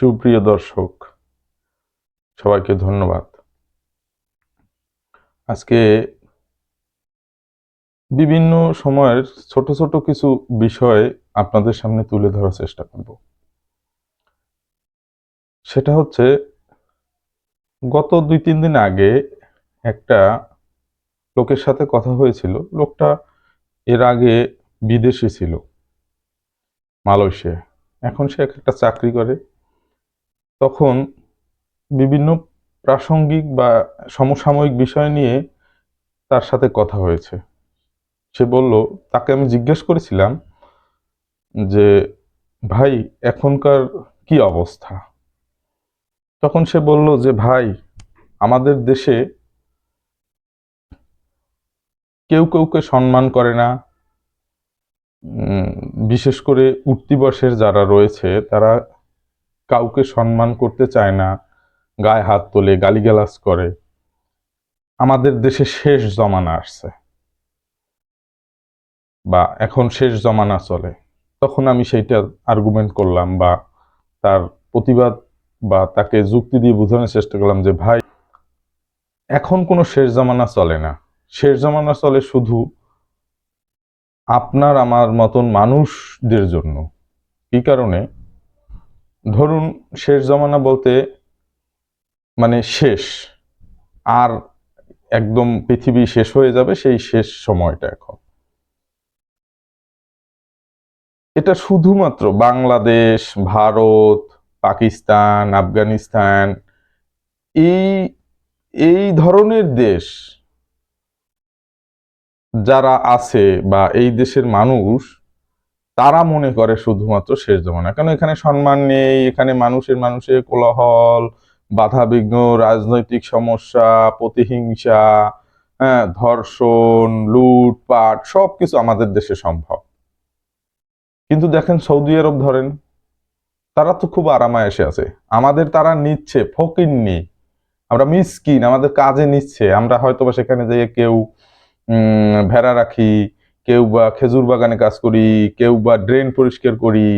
সুপ্রিয় দর্শক, সবাইকে ধন্যবাদ। আজকে বিভিন্ন সময়ের ছোট ছোট কিছু বিষয় আপনাদের সামনে তুলে ধরার চেষ্টা করব। সেটা হচ্ছে, গত দুই তিন দিন আগে একটা লোকের সাথে কথা হয়েছিল। লোকটা এর আগে বিদেশে ছিল, মালয়েশিয়া। এখন সে একটা চাকরি করে। তখন বিভিন্ন প্রাসঙ্গিক বা সমসাময়িক বিষয় নিয়ে তার সাথে কথা হয়েছে। সে বলল, তাকে আমি জিজ্ঞেস করেছিলাম যে, ভাই, এখনকার কি অবস্থা? তখন সে বলল যে, ভাই, আমাদের দেশে কেউ কেউকে সম্মান করে না। বিশেষ করে উঠতি বয়সের যারা রয়েছে, তারা কাউকে সম্মান করতে চায় না, গায়ে হাত তোলে, গালিগালাজ করে। আমাদের দেশে শেষ জমানা আসছে। বা এখন শেষ জমানা চলে। তখন আমি সেইটা আর্গুমেন্ট করলাম বা তার প্রতিবাদ বা তাকে যুক্তি দিয়ে বোঝানোর চেষ্টা করলাম যে, ভাই, এখন কোনো শেষ জমানা চলে না। শেষ জমানা চলে শুধু আপনার, আমার মতন মানুষদের জন্য। কি কারণে? ধরুন শেষ জমানা বলতে মানে শেষ, আর একদম পৃথিবী শেষ হয়ে যাবে সেই শেষ সময়টা এখন। এটা শুধুমাত্র বাংলাদেশ, ভারত, পাকিস্তান, আফগানিস্তান, এই এই ধরনের দেশ যারা আছে বা এই দেশের মানুষ তারা মনে করে শুধুমাত্র শেষ জমানা। কারণ এখানে সম্মান নেই, এখানে মানুষের মানুষের কোলাহল বাধা বিঘ্ন রাজনৈতিক সমস্যা, প্রতিহিংসা হ্যাঁ ধর্ষণ, লুটপাট সব কিছু আমাদের দেশে সম্ভব। কিন্তু দেখেন সৌদি আরব ধরেন, তারা তো খুব আরামায়েশে আছে। আমাদের তারা নিচ্ছে, ফকির নেই আমরা মিসকিন, আমাদের কাজে নিচ্ছে। আমরা হয়তো বা সেখানে যেয়ে কেউ ভেড়া রাখি কেউ বা খেজুর বাগানে কাজ করি, কেউ বা ড্রেন পরিষ্কার করি,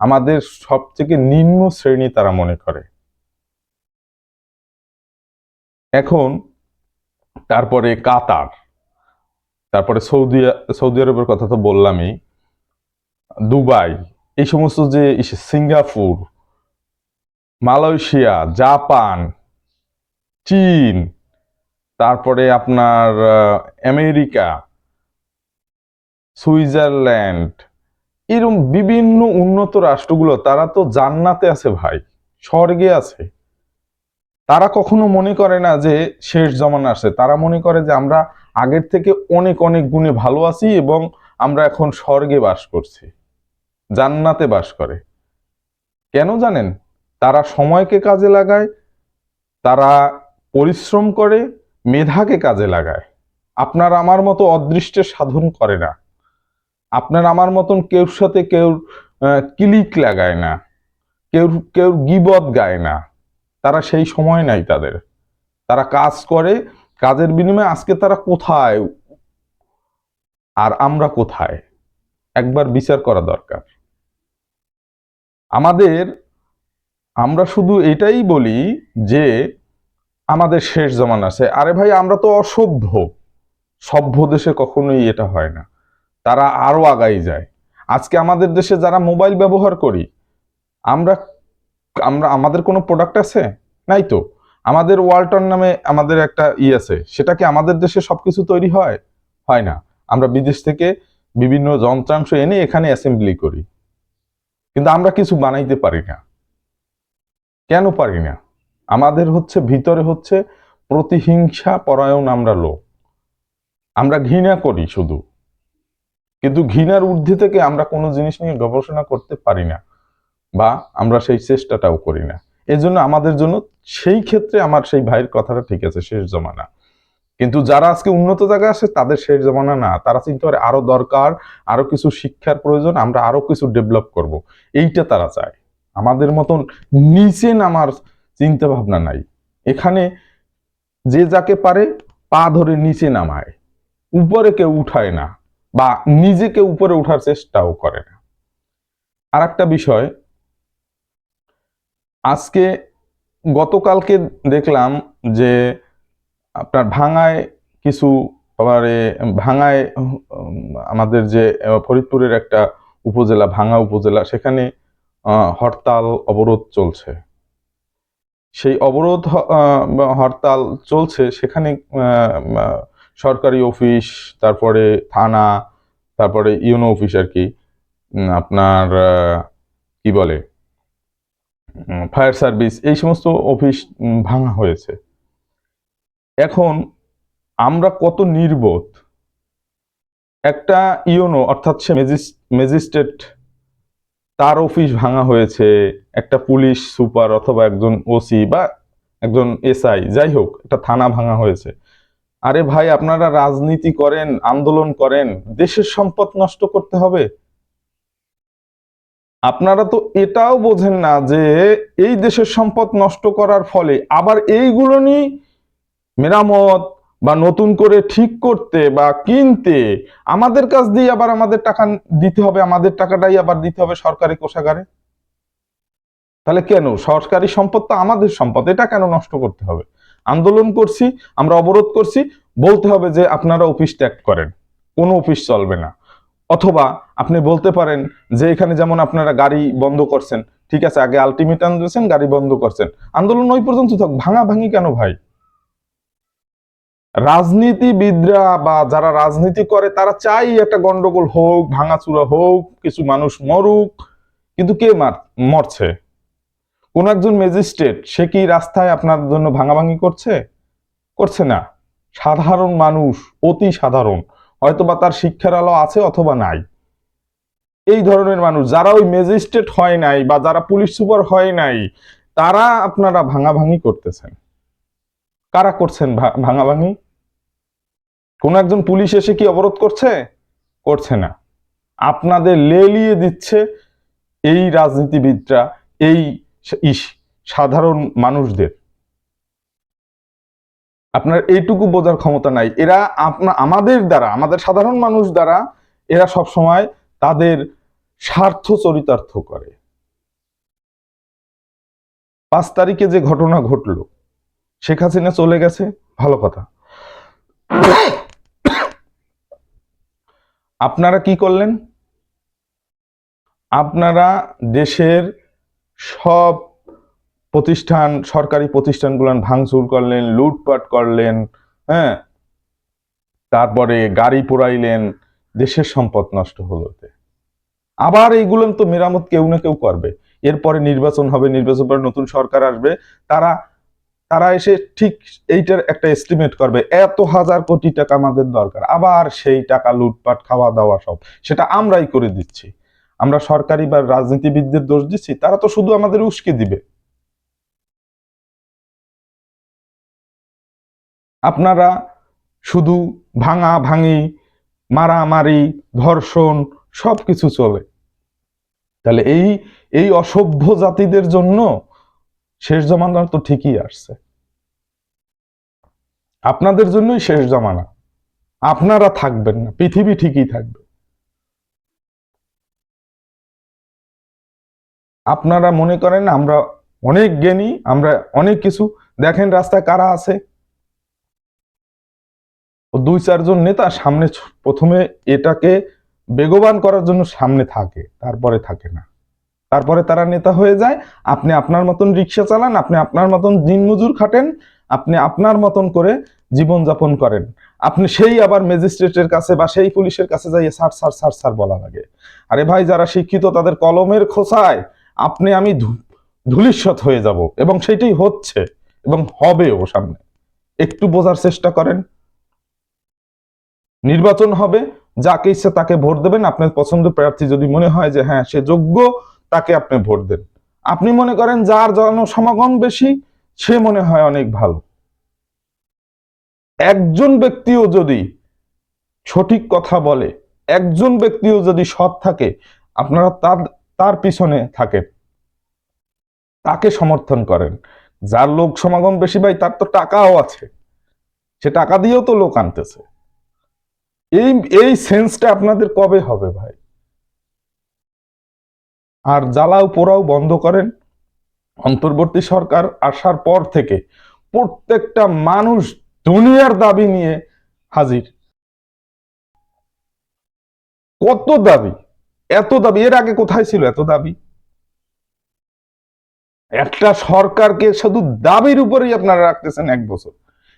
আমাদের সব থেকে নিম্ন শ্রেণি তারা মনে করে। এখন তারপরে কাতার, তারপরে সৌদি সৌদি আরবের কথা তো বললামই, দুবাই, এই সমস্ত যে সিঙ্গাপুর, মালয়েশিয়া, জাপান, চীন, তারপরে আপনার আমেরিকা সুইজারল্যান্ড। এরকম বিভিন্ন উন্নত রাষ্ট্রগুলো, তারা তো জান্নাতে আছে ভাই, স্বর্গে আছে। তারা কখনো মনে করে না যে শেষ জমানা আসে তারা মনে করে যে আমরা আগের থেকে অনেক অনেক গুণে ভালো আছি এবং আমরা এখন স্বর্গে বাস করছি, জান্নাতে বাস করে। কেন জানেন? তারা সময়কে কাজে লাগায়, তারা পরিশ্রম করে, মেধাকে কাজে লাগায়। আপনার আমার মতো অদৃষ্টের সাধন করে না। আপনার আমার মতন কেউর সাথে কেউ ক্লিক লাগায় না কেউ কেউ গিবত গায় না। তারা সেই সময় নাই তাদের। তারা কাজ করে, কাজের বিনিময়ে আজকে তারা কোথায়? আর আমরা কোথায়? একবার বিচার করা দরকার। আমাদের, আমরা শুধু এটাই বলি যে, আমাদের শেষ জমান আছে। আরে ভাই, আমরা তো অসভ্য। সভ্য দেশে কখনোই এটা হয় না। তারা আরও আগাই যায়। আজকে আমাদের দেশে যারা মোবাইল ব্যবহার করি, আমরা আমরা, আমাদের কোনো প্রোডাক্ট আছে? নাই তো। আমাদের ওয়ালটন নামে আমাদের একটা ই আছে, সেটা কি আমাদের দেশে সব কিছু তৈরি হয়? হয় না। আমরা বিদেশ থেকে বিভিন্ন যন্ত্রাংশ এনে এখানে অ্যাসেম্বলি করি। কিন্তু আমরা কিছু বানাইতে পারি না। কেন পারি না? আমাদের হচ্ছে, ভিতরে হচ্ছে প্রতিহিংসা পরায়ণ আমরা লোক। আমরা ঘৃণা করি শুধু। কিন্তু ঘৃণার ঊর্ধ্বে থেকে আমরা কোনো জিনিস নিয়ে গবেষণা করতে পারি না বা আমরা সেই চেষ্টাটাও করি না। এজন্য আমাদের জন্য সেই ক্ষেত্রে আমার সেই ভাইয়ের কথাটা ঠিক আছে, শেষ জমানা। কিন্তু যারা আজকে উন্নত জায়গায় আসে তাদের শেষ জমানা না। তারা চিন্তা করে আরও দরকার, আরও কিছু শিক্ষার প্রয়োজন, আমরা আরও কিছু ডেভেলপ করব। এইটা তারা চায়। আমাদের মতন নিচে নামার চিন্তা ভাবনা নাই। এখানে যে যাকে পারে পা ধরে নিচে নামায়। উপরে কেউ উঠায় না। বা নিজেকে উপরে ওঠার চেষ্টাও করে না। আর একটা বিষয়, আজকে গতকালকে দেখলাম যে আপনার ভাঙায় কিছু আবার ভাঙায় আমাদের যে ফরিদপুরের একটা উপজেলা ভাঙা উপজেলা, সেখানে হরতাল, অবরোধ চলছে। সেই অবরোধ হরতাল চলছে, সেখানে সরকারি অফিস, তারপরে থানা, তারপরে ইউনো অফিস আর কি আপনার কি বলে ফায়ার সার্ভিস, এই সমস্ত অফিস ভাঙা হয়েছে। এখন আমরা কত নির্বোধ? একটা ইউনো, অর্থাৎ সে ম্যাজিস্ট্রেট, তার অফিস ভাঙা হয়েছে, একটা পুলিশ সুপার অথবা একজন ওসি বা একজন এসআই, যাই হোক, একটা থানা ভাঙা হয়েছে। আরে ভাই, আপনারা রাজনীতি করেন, আন্দোলন করেন, দেশের সম্পদ নষ্ট করতে হবে। আপনারা তো এটাও বোঝেন না যে এই দেশের সম্পদ নষ্ট করার ফলে আবার এইগুলো নিয়ে মেরামত বা নতুন করে ঠিক করতে বা কিনতে আমাদের কাছ দিয়ে আবার আমাদের টাকা দিতে হবে, আমাদের টাকাটাই আবার দিতে হবে সরকারি কোষাগারে? তাহলে কেন? সরকারি সম্পদ তো আমাদের সম্পদ, এটা কেন নষ্ট করতে হবে? আন্দোলন করছি, আমরা অবরোধ করছি, বলতে হবে যে আপনারা অফিস ত্যাগ করেন, কোনো অফিস চলবে না। অথবা আপনি বলতে পারেন যে এখানে যেমন আপনারা গাড়ি বন্ধ করছেন, ঠিক আছে, আগে আলটিমেটাম দিয়েছেন গাড়ি বন্ধ করছেন। আন্দোলন ওই পর্যন্ত থাক ভাঙা ভাঙি কেন ভাই? রাজনীতিবিদরা বা যারা রাজনীতি করে, তারা চাই একটা গন্ডগোল হোক, ভাঙাচুরা হোক, কিছু মানুষ মরুক, কিন্তু কে মার, মরছে? কোন একজন ম্যাজিস্ট্রেট সে কি রাস্তায় আপনার জন্য ভাঙাভাঙি করছে? করছে না। সাধারণ মানুষ, অতি সাধারণ। হয়তোবা তার শিক্ষার আলো আছে অথবা নাই। এই ধরনের মানুষ, যারা ওই ম্যাজিস্ট্রেট হয় নাই বা যারা পুলিশ সুপার হয় নাই, তারা আপনারা ভাঙাভাঙি করতেছেন। কারা করছেন ভাঙাভাঙি? কোন একজন পুলিশ এসে কি অবরোধ করছে? করছে না। আপনাদের লেলিয়ে দিচ্ছে এই রাজনীতিবিদরা, এই ইস- সাধারণ মানুষদের। আপনার এইটুকু বোঝার ক্ষমতা নাই। এরা আপনা আমাদের দ্বারা, আমাদের সাধারণ মানুষ দ্বারা, এরা সব সময় তাদের স্বার্থ চরিতার্থ করে। পাঁচ তারিখে যে ঘটনা ঘটলো, শেখ হাসিনা চলে গেছে, ভালো কথা। আপনারা কি করলেন? আপনারা দেশের সব প্রতিষ্ঠান, সরকারি প্রতিষ্ঠানগুলো ভাঙচুর করলেন, লুটপাট করলেন হ্যাঁ? তারপরে গাড়ি পোড়াইলেন, দেশের সম্পদ নষ্ট হলো এতে। আবার এইগুলো তো মেরামত কেউ না কেউ করবে। এরপরে নির্বাচন হবে নির্বাচন পরে নতুন সরকার আসবে। তারা তারা এসে ঠিক এইটার একটা এস্টিমেট করবে, এত হাজার কোটি টাকা আমাদের দরকার। আবার সেই টাকা লুটপাট খাওয়া দাওয়া সব, সেটা আমরাই করে দিচ্ছি। আমরা সরকারি বা রাজনীতিবিদদের দোষ দিচ্ছি, তারা তো শুধু আমাদের উস্কে দিবে। আপনারা শুধু ভাঙা ভাঙি, মারামারি, ধর্ষণ, সবকিছু চলে। তাহলে এই এই অসভ্য জাতিদের জন্য শেষ জমানা তো ঠিকই আসছে। আপনাদের জন্যই শেষ জমানা। আপনারা থাকবেন না, পৃথিবী ঠিকই থাকবে। আপনারা মনে করেন আমরা অনেক জ্ঞানী, আমরা অনেক কিছু দেখেন রাস্তায় কারা আছে। দুই, চারজন নেতা সামনে প্রথমে এটাকে বেগবান করার জন্য সামনে থাকে, তারপরে থাকে না। তারপরে তারা নেতা হয়ে যায়, আপনি আপনার মতন রিক্সা চালান, আপনি আপনার মতন দিনমজুর খাটেন, আপনি আপনার মতন করে জীবন যাপন করেন। আপনি সেই আবার ম্যাজিস্ট্রেটের কাছে বা সেই পুলিশের কাছে যাইয়ে সার সার সার সার বলা লাগে। আরে ভাই, যারা শিক্ষিত তাদের কলমের খোসায় আপনি আমি ধু- ধূলিস্বৎ হয়ে যাব এবং সেটাই হচ্ছে এবং হবেও সামনে। একটু বোঝার চেষ্টা করেন। নির্বাচন হবে, যাকে ইচ্ছে তাকে ভোট দেবেন। আপনার পছন্দ প্রার্থী যদি মনে হয় যে হ্যাঁ সে যোগ্য, তাকে আপনি ভোট দেন। আপনি মনে করেন যার জনসমাগম বেশি, সে মনে হয় অনেক ভালো। একজন ব্যক্তিও যদি সঠিক কথা বলে, একজন ব্যক্তিও যদি সৎ থাকে, আপনারা তার তার পিছনে থাকেন তাকে সমর্থন করেন। যার লোক সমাগম বেশি ভাই, তার তো টাকাও আছে। সে টাকা দিয়েও তো লোক আনতেছে। এই এই সেন্সটা আপনাদের কবে হবে ভাই? আর জ্বালাও পোড়াও বন্ধ করেন। অন্তর্বর্তী সরকার আসার পর থেকে প্রত্যেকটা মানুষ দুনিয়ার দাবি নিয়ে হাজির। কত দাবি? এত দাবি, এর আগে কোথায় ছিল এত দাবি? একটা সরকারকে শুধু দাবির উপরেই আপনারা রাখতেছেন এক বছর।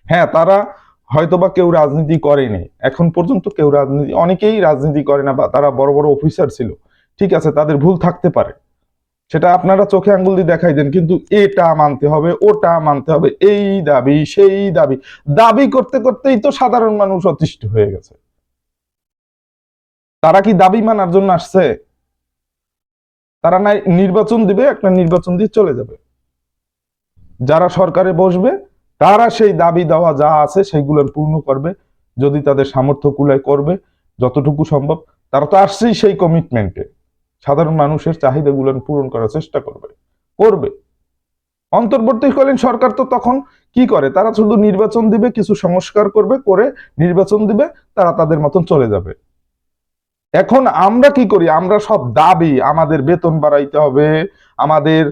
হ্যাঁ তারা হয়তোবা কেউ রাজনীতি করেনি। এখন পর্যন্ত কেউ রাজনীতি, অনেকেই রাজনীতি করে না বা তারা বড় বড় অফিসার ছিল। ঠিক আছে, তাদের ভুল থাকতে পারে। সেটা আপনারা চোখে আঙ্গুল দিয়ে দেখাই দেন, কিন্তু এটা মানতে হবে, ওটা মানতে হবে, এই দাবি, সেই দাবি। দাবি করতে করতেই তো সাধারণ মানুষ অতিষ্ঠ হয়ে গেছে। তারা কি দাবি মানার জন্য আসছে? তারা নাই, নির্বাচন দিবে, একটা নির্বাচন দিয়ে চলে যাবে। যারা সরকারে বসবে, তারা সেই দাবি দেওয়া যা আছে সেগুলো পূর্ণ করবে, যদি তাদের সামর্থ্য কুলায় করবে, যতটুকু সম্ভব। তারা তো আসছেই সেই কমিটমেন্টে সাধারণ মানুষের চাহিদাগুলো পূরণ করার চেষ্টা করবে। করবে। অন্তর্বর্তীকালীন সরকার তো তখন কি করে? তারা শুধু নির্বাচন দিবে, কিছু সংস্কার করবে, করে নির্বাচন দিবে, তারা তাদের মতন চলে যাবে। এখন আমরা কি করি? আমরা সব দাবি আমাদের বেতন বাড়াইতে হবে, আমাদের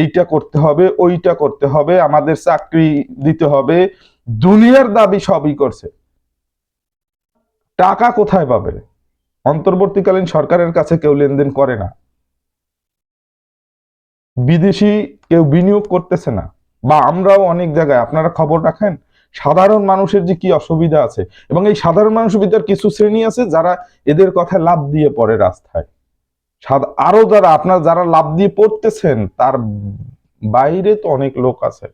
এইটা করতে হবে, ওইটা করতে হবে, আমাদের চাকরি দিতে হবে। দুনিয়ার দাবি সবই করছে। টাকা কোথায় পাবে? অন্তর্বর্তীকালীন সরকারের কাছে কেউ লেনদেন করে না। বিদেশি কেউ বিনিয়োগ করতেছে না। বা আমরাও অনেক জায়গায়, আপনারা খবর রাখেন সাধারণ মানুষের যে কি অসুবিধা আছে? এবং এই সাধারণ মানুষের ভিতর কিছু শ্রেণি আছে যারা এদের কথায় লাভ দিয়ে পড়ে রাস্তায়। আরও যারা, আপনার যারা লাভ দিয়ে পড়তেছেন, তার বাইরে তো অনেক লোক আছে।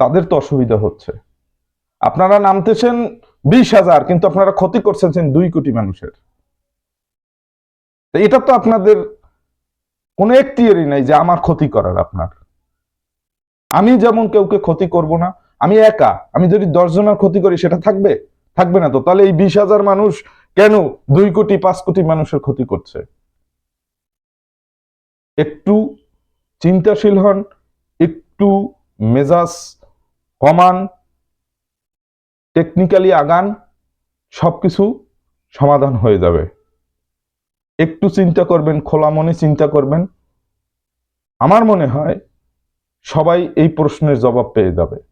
তাদের তো অসুবিধা হচ্ছে। আপনারা নামতেছেন বিশ হাজার, কিন্তু আপনারা ক্ষতি করছেন দুই কোটি মানুষের। এটা তো আপনাদের কোনো এখতিয়ারই নাই যে আমার ক্ষতি করার আপনার। আমি যেমন কেউকে ক্ষতি করব না আমি একা, আমি যদি দশ জনের ক্ষতি করি, সেটা থাকবে? থাকবে না তো। তাহলে এই বিশ হাজার মানুষ কেন দুই কোটি, পাঁচ কোটি মানুষের ক্ষতি করছে? একটু চিন্তাশীল হন, একটু মেজাজ কমান টেকনিক্যালি আগান, সবকিছু সমাধান হয়ে যাবে। একটু চিন্তা করবেন, খোলা মনে চিন্তা করবেন। আমার মনে হয় সবাই এই প্রশ্নের জবাব পেয়ে যাবে।